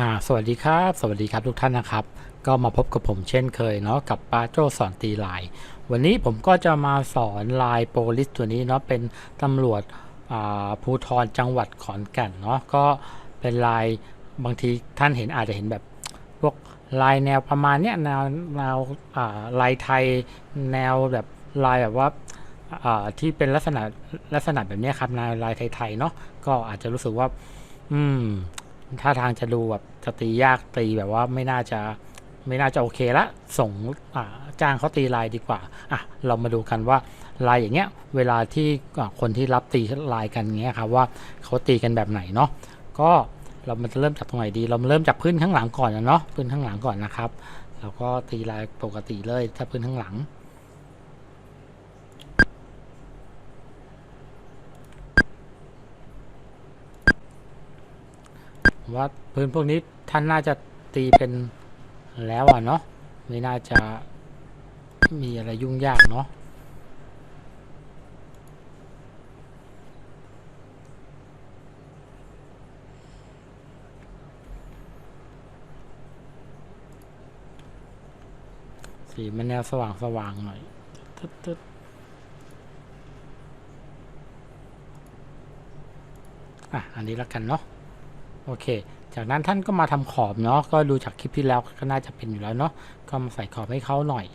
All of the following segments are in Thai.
อ่าสวัสดีครับ สวัสดีครับทุกท่านนะครับ ก็มาพบกับผมเช่นเคยเนาะกับปาโจสอนตีลาย วันนี้ผมก็จะมาสอนลายโปลิสตัวนี้เนาะเป็นตำรวจภูทรจังหวัดขอนแก่นเนาะก็เป็นลายบางทีท่านเห็นอาจจะเห็นแบบพวกลายแนวประมาณเนี้ยแนวแนวลายไทยแนวแบบลายแบบว่าที่เป็นลักษณะลักษณะแบบนี้ครับลายลายไทยๆเนาะก็อาจจะรู้สึกว่า อืม ท่าทางจะดูแบบจะตียากตีแบบว่าไม่น่าจะไม่น่าจะโอเคละส่งจ้างเขาตีลายดีกว่าอะเรามาดูกันว่าลายอย่างเงี้ยเวลาที่คนที่รับตีลายกันเงี้ยครับว่าเขาตีกันแบบไหนเนาะก็เรามันจะเริ่มจากตรงไหนดี เรามาเริ่มจากพื้นข้างหลังก่อนนะเนาะพื้นข้างหลังก่อนนะครับแล้วก็ตีลายปกติเลยถ้าพื้นข้างหลัง ว่าพื้นพวกนี้ท่านน่าจะตีเป็นแล้วอะเนาะไม่น่าจะมีอะไรยุ่งยากเนาะสีมันแนวสว่างสว่างหน่อยตึ๊ดตึ๊ดอะ อันนี้แล้วกันเนาะ โอเค จากนั้นท่านก็มาทำขอบเนาะก็ดูจากคลิปที่แล้วก็น่าจะเป็นอยู่แล้วเนาะก็มาใส่ขอบให้เขาหน่อย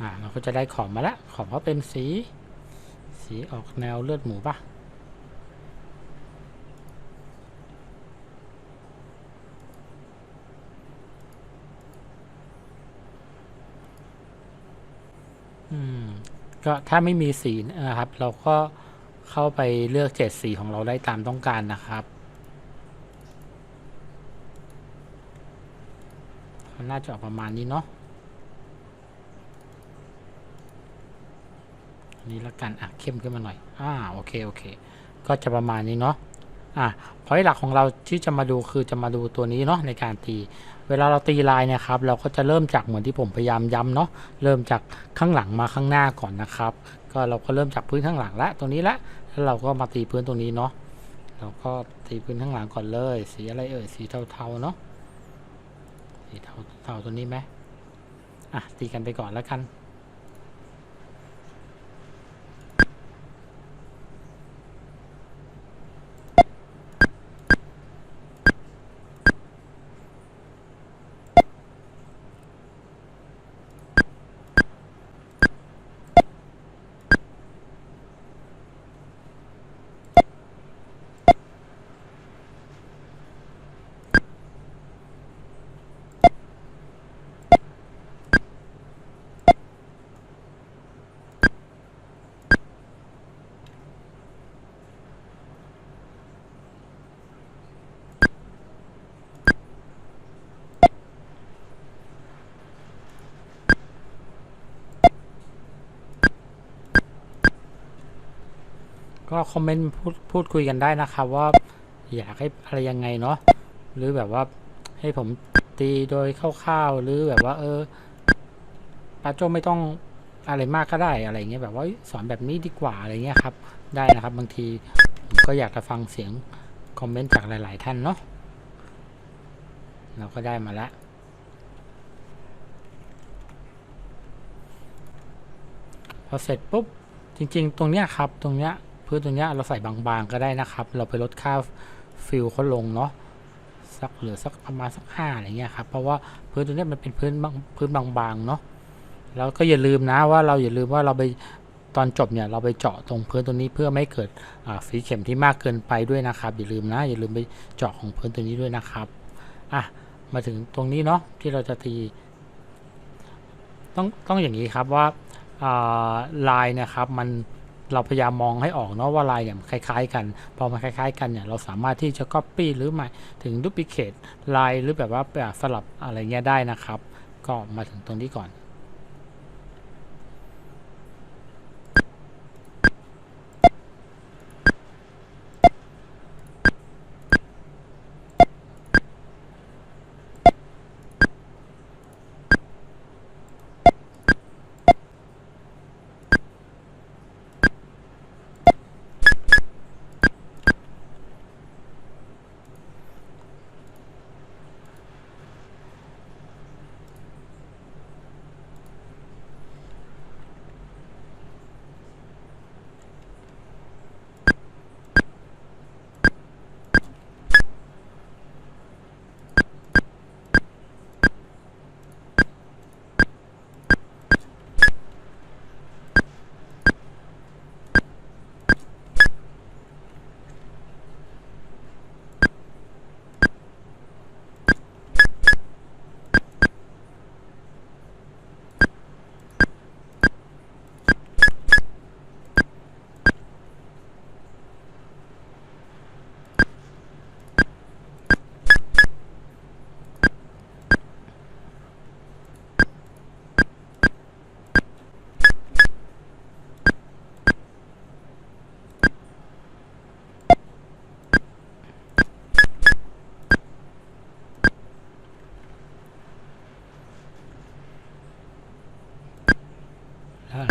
อ่าเราก็จะได้ขอบมาแล้วขอบเขาเป็นสี สีออกแนวเลือดหมูป่ะม ก็ถ้าไม่มีสีนะครับ เราก็เข้าไปเลือกเจ็ดสีของเราได้ตามต้องการนะครับน่าจะออกประมาณนี้เนาะนนี้ละกันอะเข้มขึ้นมาหน่อยอ่าโอเคโอเค ก็จะประมาณนี้เนาะ อะพอยหลักของเราที่จะมาดูคือจะมาดูตัวนี้เนาะในการตี เวลาเราตีลายเนะครับเราก็จะเริ่มจากเหมือนที่ผมพยายามย้ำเนาะเริ่มจากข้างหลังมาข้างหน้าก่อนนะครับ ก็เราก็เริ่มจากพื้นข้างหลังละตรงนี้ละแล้วเราก็มาตีพื้นตรงนี้เนาะเราก็ตีพื้นข้างหลังก่อนเลย สีอะไรเอ่ยสีเทาๆเนาะสีเทาเทาตัวนี้ไหมอะตีกันไปก่อนแล้วกัน ก็คอมเมนต์พูดพูดคุยกันได้นะครับว่าอยากให้อะไรยังไงเนาะหรือแบบว่าให้ผมตีโดยคร่าวๆหรือแบบว่า เออปาโจไม่ต้องอะไรมากก็ได้อะไรเงี้ยแบบว่าสอนแบบนี้ดีกว่าอะไรเงี้ยครับ ได้นะครับบางทีผมก็อยากจะฟังเสียงคอมเมนต์จากหลาย ๆ ท่านเนาะเราก็ได้มาแล้วพอเสร็จปุ๊บจริง ๆ ตรงเนี้ยครับตรงเนี้ย พื้นตรงเนี้ยเราใส่บางๆก็ได้นะครับ เราไปลดค่าฟิลเขาลงเนาะสักเหลือสักประมาณสักห้าอะไรเงี้ยครับเพราะว่าพื้นตรงเนี้ยมันเป็นพื้นบางพื้นบางๆเนาะแล้วก็อย่าลืมนะว่าเราอย่าลืมว่าเราไปตอนจบเนี่ยเราไปเจาะตรงพื้นตรงนี้เพื่อไม่เกิดฝีเข็มที่มากเกินไปด้วยนะครับอย่าลืมนะอย่าลืมไปเจาะของพื้นตรงนี้ด้วยนะครับอะมาถึงตรงนี้เนาะที่เราจะตี ต้องต้องอย่างนี้ครับว่าลายนะครับมัน เราพยายามมองให้ออกเนาะว่าลายเนี่ยคล้าย ๆ กัน พอมันคล้าย ๆ กันเนี่ยเราสามารถที่จะ copy หรือหมาถึง duplicate ลายหรือแบบว่าแบบสลับอะไรเงี้ยได้นะครับ ก็มาถึงตรงนี้ก่อน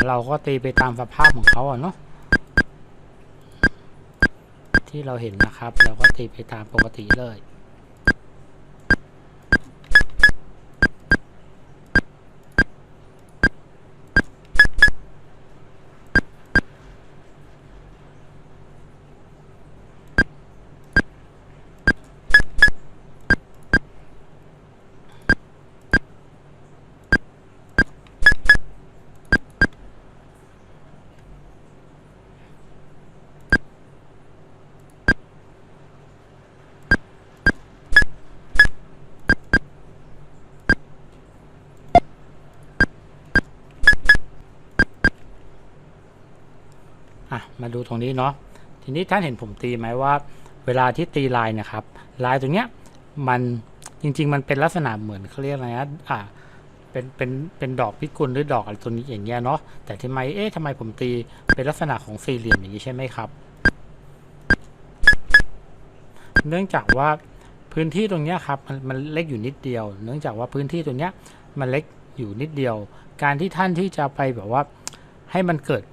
เราก็ตีไปตามสภาพของเขาอะเนาะที่เราเห็นนะครับ เราก็ตีไปตามปกติเลย อะมาดูตรงนี้เนาะทีนี้ท่านเห็นผมตีไหมว่า เวลาที่ตีลายนะครับ ลายตรงเนี้ยมันจริง ๆ มันเป็นลักษณะเหมือนเขาเรียกอะไรนะอ่าเป็นเป็นเป็นดอกพิกุลหรือดอกอะไรตัวนี้อย่างเงี้ยเนาะแต่ทำไมเอ๊ะทำไมผมตีเป็นลักษณะของสี่เหลี่ยมอย่างนี้ใช่ไหมครับ เนื่องจากว่าพื้นที่ตรงเนี้ยครับมันมันเล็กอยู่นิดเดียว เนื่องจากว่าพื้นที่ตรงเนี้ยมันเล็กอยู่นิดเดียว การที่ท่านที่จะไปแบบว่าให้มันเกิด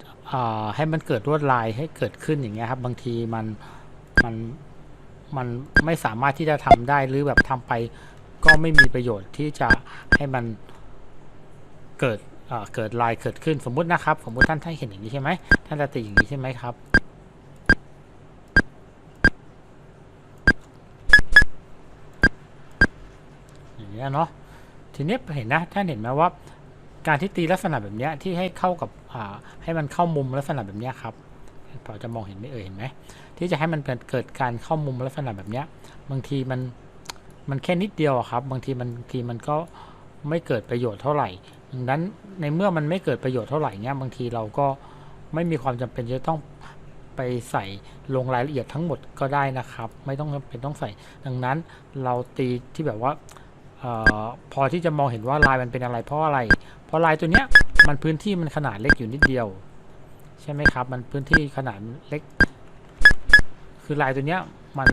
ให้มันเกิดลวดลายให้เกิดขึ้นอย่างเงี้ยครับ บางทีมันมันมันไม่สามารถที่จะทำได้หรือแบบทำไป ก็ไม่มีประโยชน์ที่จะให้มันเกิดเกิดลายเกิดขึ้นสมมุตินะครับ สมมุติท่านท่านเห็นอย่างนี้ใช่ไหมท่านจะตีอย่างนี้ใช่ไหมครับอย่างเงี้เนาะทีนี้เห็นนะท่านเห็นไหมว่า การที่ตีลักษณะแบบนี้ที่ให้เข้ากับให้มันเข้ามุมลักษณะแบบนี้ครับพอจะมองเห็นไหมเอ่ยเห็นไหมที่จะให้มันเกิดการเข้ามุมลักษณะแบบนี้บางทีมันมันแค่นิดเดียวครับ บางทีมันบางทีมันก็ไม่เกิดประโยชน์เท่าไหร่ดังนั้นในเมื่อมันไม่เกิดประโยชน์เท่าไหร่เนี้ยบางทีเราก็ไม่มีความจำเป็นจะต้องไปใส่ลงรายละเอียดทั้งหมดก็ได้นะครับ ไม่ต้องจำเป็นต้องใส่ ดังนั้นเราตีที่แบบว่าออพอที่จะมองเห็นว่าลายมันเป็นอะไรเพราะอะไร พราะลายตัวเนี้ยมันพื้นที่มันขนาดเล็กอยู่นิดเดียว ใช่ไหมครับ มันพื้นที่ขนาดเล็ก คือลายตัวเนี้ยมัน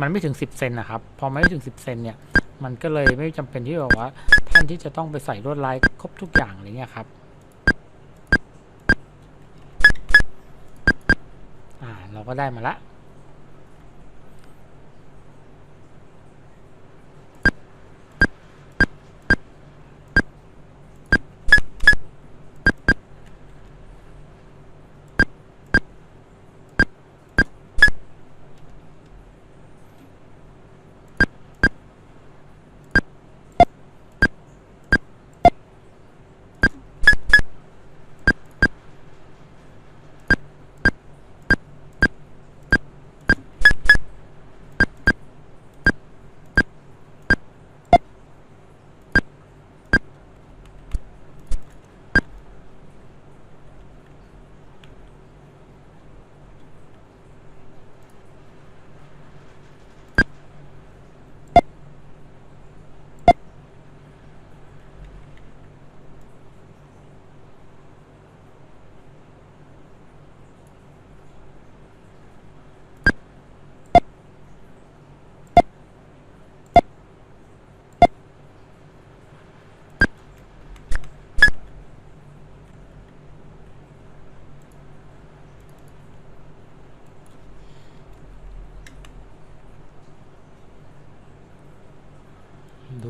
มันไม่ถึง 10เซนนะครับ พอไม่ถึง 10เซนเนี่ย มันก็เลยไม่จำเป็นที่แบบว่าท่านที่จะต้องไปใส่ลวดลายครบทุกอย่างอะไรเงี้ยครับอ่าเราก็ได้มาละ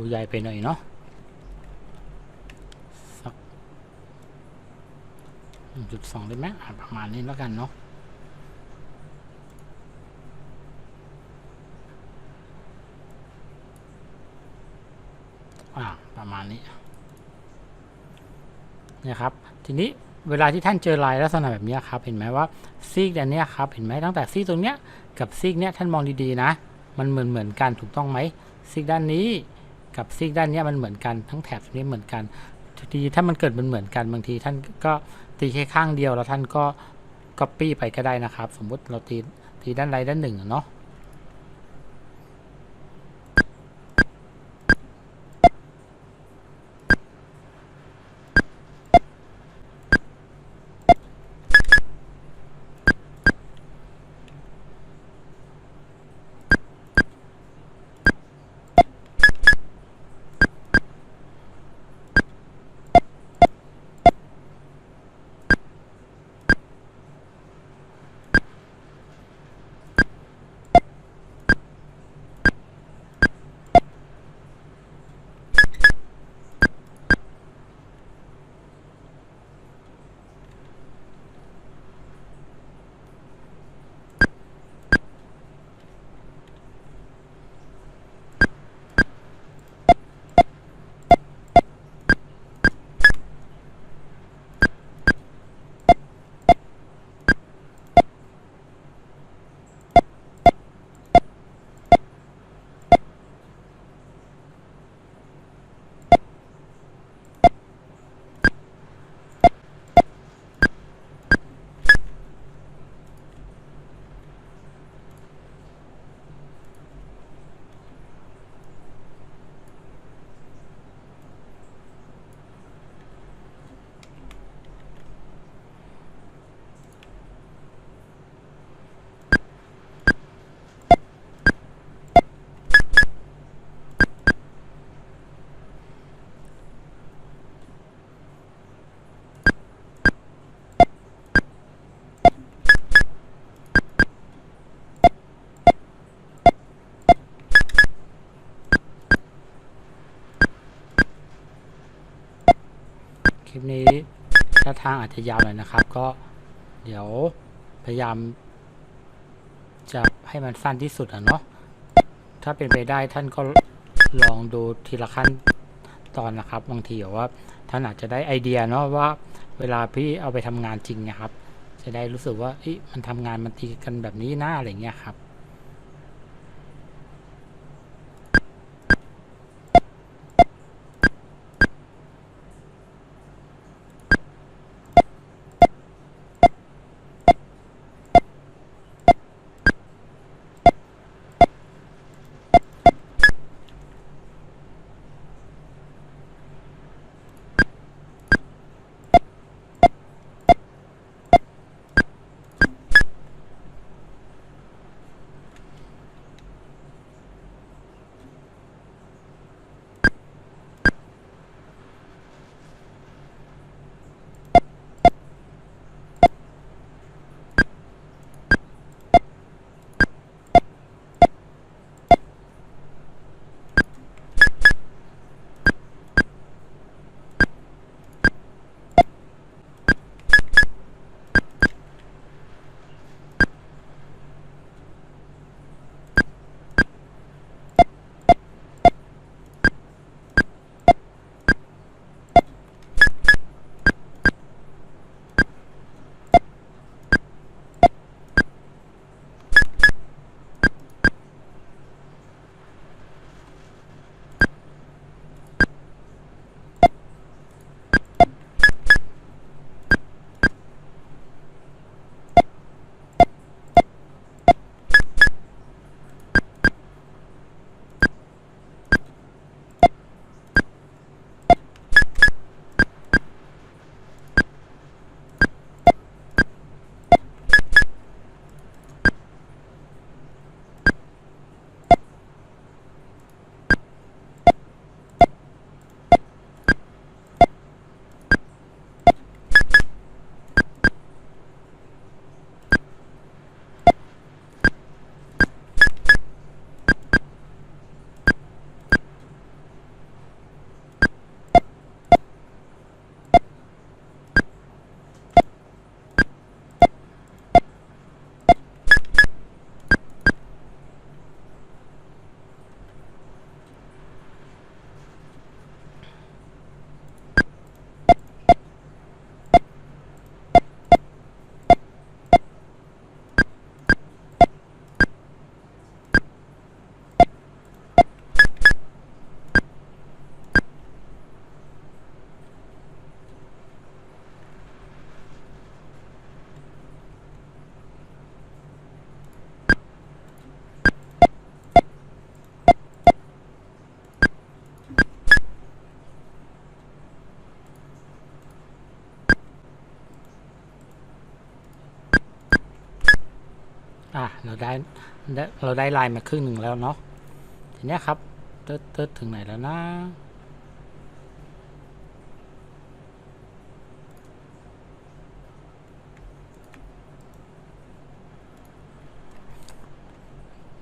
ดูใหญ่ไปหน่อยเนาะสักจุดสองได้ไหมประมาณนี้แล้วกันเนาะอ่าประมาณนี้เนี่ยครับทีนี้เวลาที่ท่านเจอลายลักษณะแบบนี้ครับเห็นไหมว่าซีกอันเนี้ยครับเห็นไหมตั้งแต่ซีกตรงเนี้ยกับซีกเนี้ยท่านมองดีๆนะ มันเหมือนเหมือนกันถูกต้องไหมซีกด้านนี้ กับซีกด้านนี้มันเหมือนกันทั้งแถบนี้เหมือนกันทีถ้ามันเกิดมันเหมือนกันบางที ท่านก็ตีแค่ข้างเดียวแล้วท่านก็ก๊อปปี้ไปก็ได้นะครับ สมมุติเราตีตีด้านใดด้านหนึ่งเนาะ คลิปนี้ถ้าทางอาจจะยาวหน่อยนะครับ ก็เดี๋ยวพยายาม จะให้มันสั้นที่สุดอะเนาะถ้าเป็นไปได้ท่านก็ลองดูทีละขั้นตอนนะครับ บางทีแบบว่าท่านอาจจะได้ไอเดียเนาะว่า เวลาพี่เอาไปทำงานจริงนะครับ จะได้รู้สึกว่าอมันทำงานมันตีกันแบบนี้หน้าอะไรเงี้ยครับ อะเราได้เราได้ลายมาครึ่งหนึ่งแล้วเนาะทีเนี้ยครับเติร์ดเติร์ดถึงไหนแล้วนะ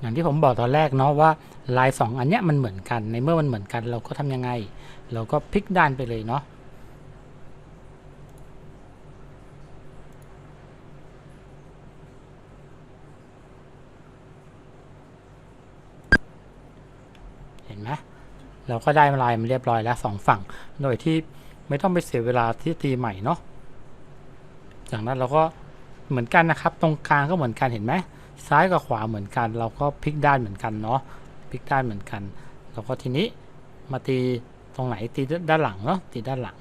อย่างที่ผมบอกตอนแรกเนาะว่าลายสองอันเนี้ยมันเหมือนกันในเมื่อมันเหมือนกัน เราก็ทำยังไง เราก็พลิกด้านไปเลยเนาะ เห็นไหม เราก็ได้ลายมันเรียบร้อยแล้วสองฝั่ง โดยที่ไม่ต้องไปเสียเวลาที่ตีใหม่เนาะจากนั้นเราก็เหมือนกันนะครับ ตรงกลางก็เหมือนกันเห็นไหมซ้ายกับขวาเหมือนกัน เราก็พลิกด้านเหมือนกันเนาะพลิกด้านเหมือนกัน แล้วก็ทีนี้มาตีตรงไหนตีด้านหลังเนาะตีด้านหลัง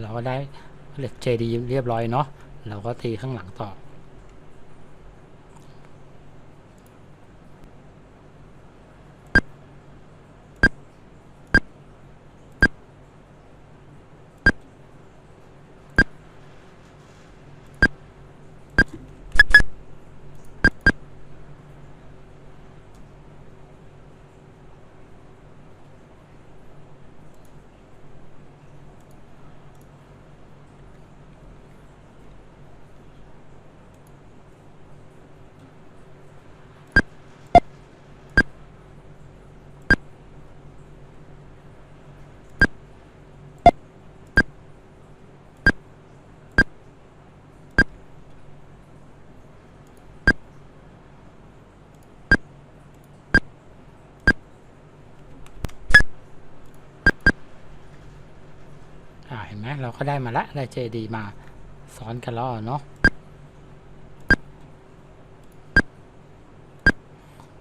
เราก็ได้เหล็ก JD เรียบร้อยเนาะเราก็ตีข้างหลังต่อ ห็นไหมเราก็ได้มาละได้ JD มาซ้อนกันแล้วเนาะ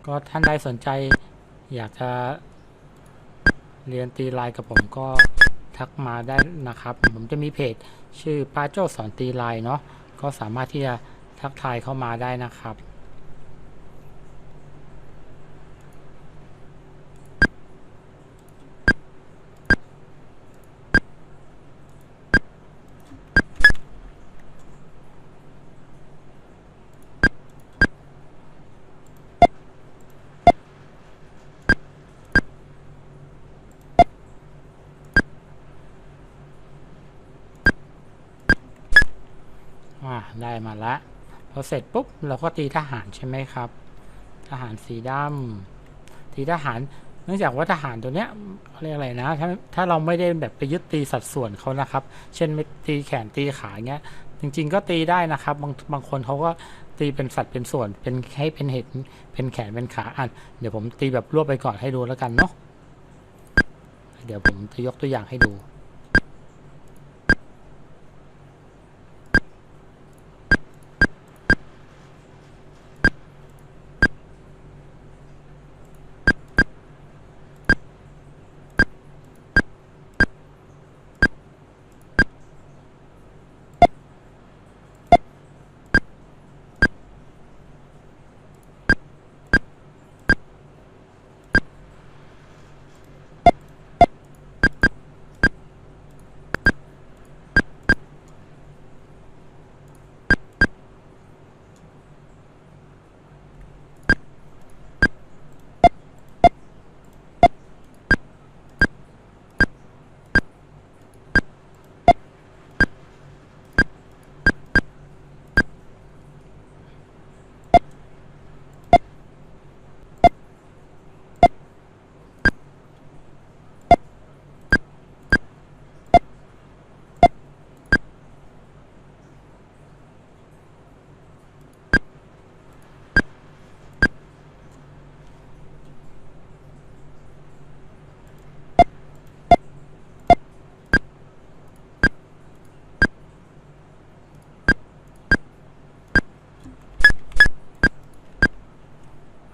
ก็ท่านใดสนใจอยากจะเรียนตีลายกับผมก็ทักมาได้นะครับ ผมจะมีเพจชื่อปาโจสอนตีลายเนาะก็สามารถที่จะทักทายเข้ามาได้นะครับ อ่าได้มาละพอเสร็จปุ๊บเราก็ตีทหารใช่ไหมครับ ทหารสีดำตีทหาร เนื่องจากว่าทหารตัวเนี้ยเขาเรียกอะไรนะถ้าถ้าเราไม่ได้แบบไปยึดตีสัดส่วนเขานะครับ เช่นไม่ตีแขนตีขาเงี้ย จริง ๆ ก็ตีได้นะครับ บางบางคนเขาก็ตีเป็นสัดเป็นส่วนเป็นให้เป็นเห็ดเป็นแขนเป็นขาอะเดี๋ยวผมตีแบบรวบไปก่อนให้ดูแล้วกันเนาะเดี๋ยวผมจะยกตัวอย่างให้ดู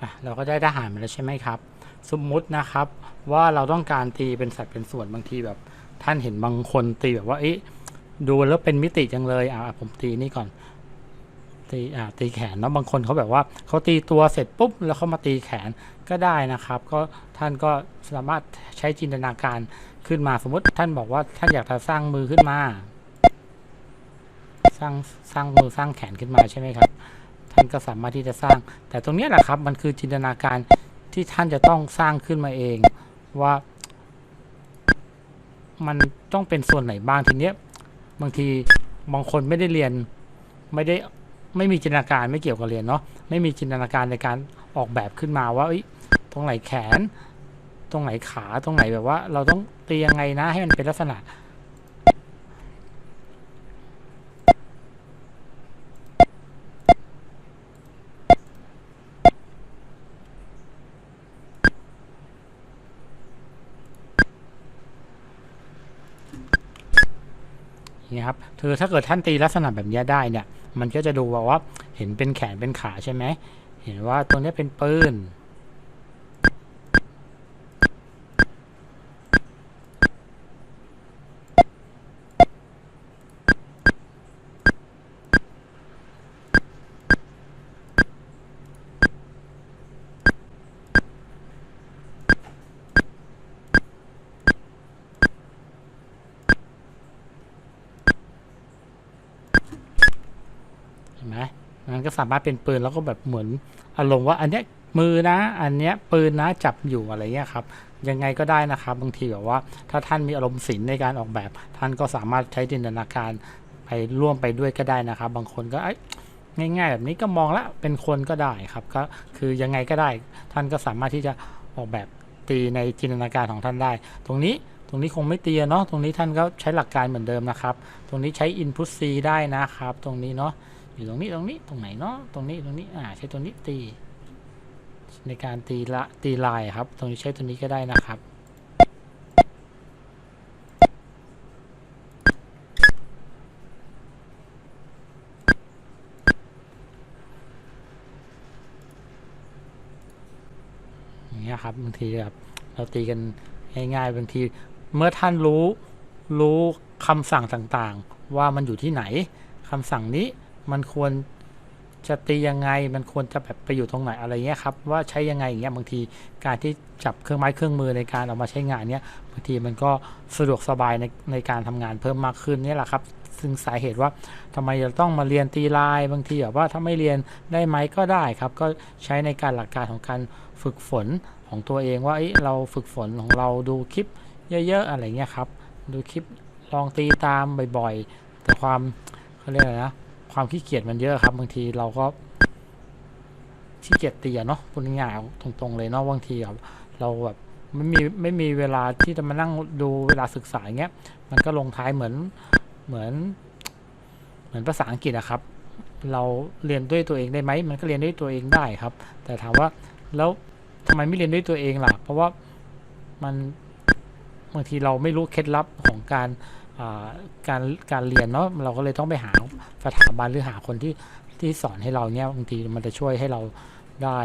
อะเราก็ได้ทหารมาแล้วใช่ไหมครับ สมมุตินะครับว่าเราต้องการตีเป็นสัดเป็นส่วนบางทีแบบ ท่านเห็นบางคนตีแบบว่าเอ๊ะดูแล้วเป็นมิติจังเลยอะผมตีนี่ก่อนตีอ่าตีแขนเนาะบางคนเขาแบบว่าเขาตีตัวเสร็จปุ๊บแล้วเขามาตีแขนก็ได้นะครับ ก็ท่านก็สามารถใช้จินตนาการขึ้นมาสมมติท่านบอกว่าท่านอยากจะสร้างมือขึ้นมา สร้างสร้างมือสร้างแขนขึ้นมาใช่ไหมครับ ท่านก็สามารถที่จะสร้าง แต่ตรงนี้แหละครับมันคือจินตนาการที่ท่านจะต้องสร้างขึ้นมาเอง ว่า มันต้องเป็นส่วนไหนบ้างทีเนี้ยบางทีบางคนไม่ได้เรียนไม่ได้ไม่มีจินตนาการไม่เกี่ยวกับเรียนเนาะไม่มีจินตนาการในการออกแบบขึ้นมาว่าเอ้ตรงไหนแขน ตรงไหนขาตรงไหนแบบว่า เราต้องตียังไงนะให้มันเป็นลักษณะ นี่ คือถ้าเกิดท่านตีลักษณะแบบนี้ได้เนี่ย มันก็จะดูว่าเห็นเป็นแขนเป็นขาใช่ไหม เห็นว่าตรงนี้เป็นปืน มันก็สามารถเป็นปืนแล้วก็แบบเหมือนอารมณ์ว่าอันเนี้ยมือนะ อันเนี้ยปืนนะจับอยู่อะไรเงี้ยครับยังไงก็ได้นะครับบางทีแบบว่า ถ้าท่านมีอารมณ์ศิลป์ในการออกแบบ ท่านก็สามารถใช้จินตนาการไปร่วมไปด้วยก็ได้นะครับ บางคนก็เอ้ง่ายๆแบบนี้ก็มองละเป็นคนก็ได้ครับก็คือยังไงก็ได้ ท่านก็สามารถที่จะออกแบบตีในจินตนาการของท่านได้ ตรงนี้ตรงนี้คงไม่ตีอะเนาะตรงนี้ท่านก็ใช้หลักการเหมือนเดิมนะครับ ตรงนี้ใช้ input c ได้นะครับ ตรงนี้เนาะ อยู่ตรงนี้ตรงนี้ตรงไหนเนาะตรงนี้ตรงนี้อ่าใช้ตัวนี้ตี ในการตีละตีลายครับ ตรงนี้ใช้ตัวนี้ก็ได้นะครับอย่างเงี้ยครับบางทีแบบเราตีกันง่ายๆบางที เมื่อท่านรู้รู้คำสั่งต่างๆ ว่ามันอยู่ที่ไหนคำสั่งนี้ มันควรจะตียังไง มันควรจะแบบไปอยู่ตรงไหนอะไรเงี้ยครับ ว่าใช้ยังไงอย่างเงี้ยบางทีการที่จับเครื่องไม้เครื่องมือในการเอามาใช้งานเนี้ยบางทีมันก็สะดวกสบายในในการทำงานเพิ่มมากขึ้นนี่แหละครับ ซึ่งสาเหตุว่าทำไมจะต้องมาเรียนตีลาย บางทีแบบว่าถ้าไม่เรียนได้ไหมก็ได้ครับ ก็ใช้ในการหลักการของการฝึกฝนของตัวเองว่าเอ้ยเราฝึกฝนของเราดูคลิปเยอะๆอะไรเงี้ยครับ ดูคลิปลองตีตามบ่อยๆแต่ความเขาเรียกอะไรนะ ความขี้เกียจมันเยอะครับ บางทีเราก็ขี้เกียจเตีอะเนาะพูดง่ายๆตรงๆเลยเนาะบางทีแบบเราแบบไม่มีไม่มีเวลาที่จะมานั่งดูเวลาศึกษาอย่างเงี้ย มันก็ลงท้ายเหมือนเหมือน เหมือนภาษาอังกฤษอะครับ เราเรียนด้วยตัวเองได้ไหมมันก็เรียนด้วยตัวเองได้ครับ แต่ถามว่าแล้วทำไมไม่เรียนด้วยตัวเองล่ะ เพราะว่ามันบางทีเราไม่รู้เคล็ดลับของการ การการเรียนเนาะเราก็เลยต้องไปหาสถาบันหรือหาคนที่ที่สอนให้เราเนี่ยบางทีมันจะช่วยให้เราได้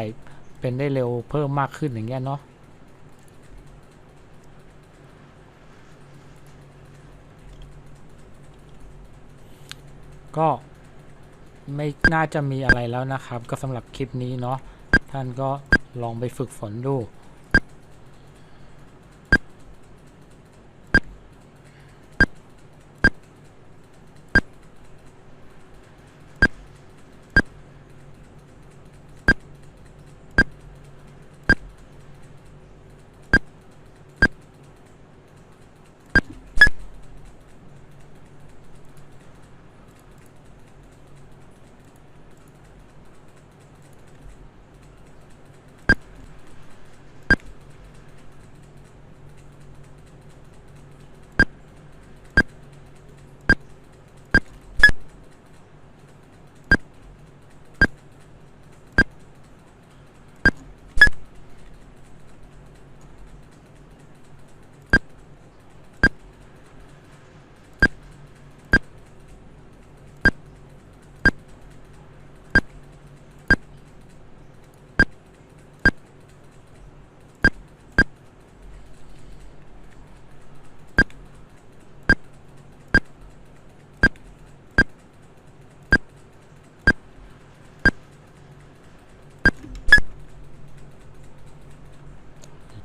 เป็นได้เร็วเพิ่มมากขึ้นอย่างเงี้ยเนาะก็ไม่น่าจะมีอะไรแล้วนะครับ ก็สำหรับคลิปนี้เนาะท่านก็ลองไปฝึกฝนดู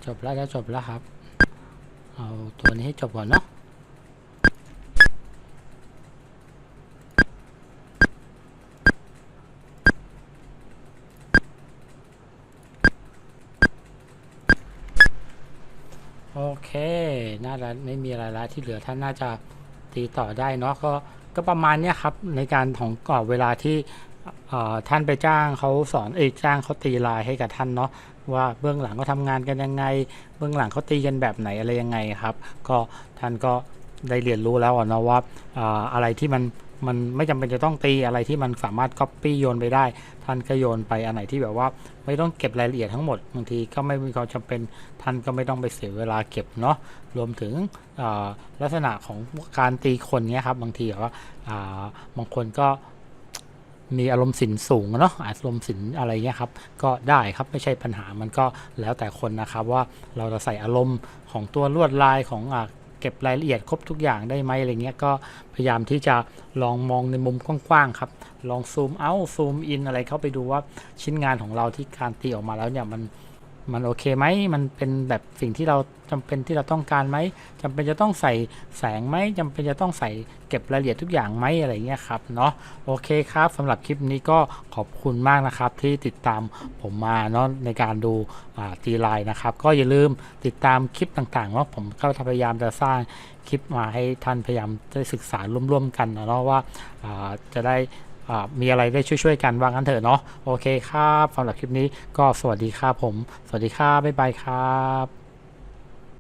จบแล้วจะจบแล้วครับ เอาตัวนี้ให้จบก่อนเนาะโอเค น่าจะไม่มีอะไรล้วที่เหลือท่านน่าจะตีต่อได้เนาะก็ก็ประมาณเนี้ยครับในการของกรอบเวลาที่ท่านไปจ้างเขาสอนเอยจ้างเขาตีลายให้กับท่านเนาะ ว่าเบื้องหลังเขาทำงานกันยังไง เบื้องหลังเขาตีกันแบบไหนอะไรยังไงครับ ก็ท่านก็ได้เรียนรู้แล้วเนาะว่าอะไรที่มันมันไม่จำเป็นจะต้องตีอะไรที่มันสามารถ copy โยนไปได้ ท่านก็โยนไปอันไหนที่แบบว่า ไม่ต้องเก็บรายละเอียดทั้งหมดบางทีก็ไม่มีความจำเป็นท่านก็ไม่ต้องไปเสียเวลาเก็บเนาะรวมถึงลักษณะของการตีคนเนี้ยครับบางทีแบบว่าบางคนก็ มีอารมณ์สินสูงเนาะอารมณ์สินอะไรเงี้ยครับ ก็ได้ครับไม่ใช่ปัญหามันก็แล้วแต่คนนะครับว่าเราจะใส่อารมณ์ของตัวลวดลายของอ่าเก็บรายละเอียดครบทุกอย่างได้ไหมอะไรเงี้ยก็พยายามที่จะลองมองในมุมกว้างๆครับ ลองซูมเอาซูมอินอะไรเข้าไปดูว่าชิ้นงานของเราที่การตีออกมาแล้วเนี่ยมัน มันโอเคไหมมันเป็นแบบสิ่งที่เราจำเป็นที่เราต้องการไหมจำเป็นจะต้องใส่แสงไหมจำเป็นจะต้องใส่เก็บรายละเอียดทุกอย่างไหมอะไรเงี้ยครับเนาะโอเคครับสำหรับคลิปนี้ก็ขอบคุณมากนะครับที่ติดตามผมมาเนาะในการดูตีไลน์นะครับ ก็อย่าลืมติดตามคลิปต่างๆเนาะผมก็พยายามจะสร้างคลิปมาให้ท่านพยายามได้ศึกษาร่วมๆกันนะเนาะว่าจะได้ มีอะไรได้ช่วยๆกันว่างั้นเถอะเนาะโอเคครับสำหรับคลิปนี้ก็สวัสดีครับผม สวัสดีครับบ๊ายบายครับ